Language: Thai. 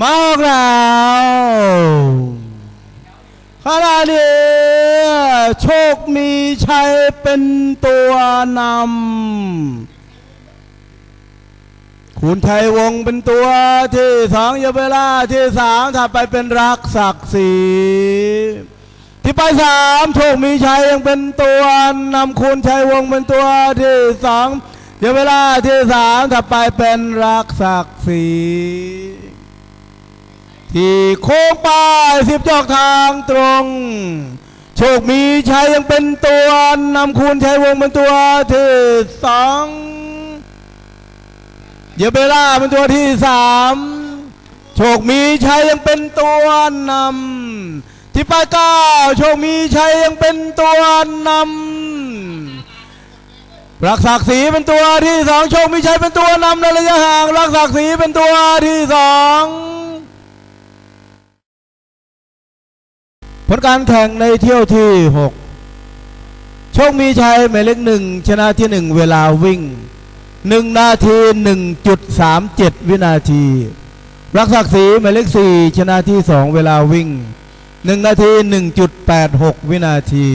มาออกแล้วขณะนี้โชคมีชัยเป็นตัวนำคุณชัยวงเป็นตัวที่สองยาเวลาที่สามถ้าไปเป็นรักศักดิ์ศรีที่ไปสามโชคมีชัยยังเป็นตัวนำคุณชัยวงเป็นตัวที่สองยาเวลาที่สามถ้าไปเป็นรักศักดิ์ศรี ที่โค้งป้ายสิบจอกทางตรง โชคมีชัยยังเป็นตัวนำคูณชัยวงเป็นตัวที่สองเยเบล่าเป็นตัวที่สามโชคมีชัยยังเป็นตัวนำที่ป้ายเก้าโชคมีชัยยังเป็นตัวนำรักศักดิ์ศรีเป็นตัวที่สองโชคมีชัยเป็นตัวนำในระยะห่างรักศักดิ์ศรีเป็นตัวที่สอง ผลการแข่งในเที่ยวที่ 6 โชคมีชัยหมายเลขหนึ่งชนะที่ 1 เวลาวิ่ง 1 นาที 1.37 วินาที รักศักดิ์ศรีหมายเลข4ชนะที่ 2 เวลาวิ่ง 1 นาที 1.86 วินาที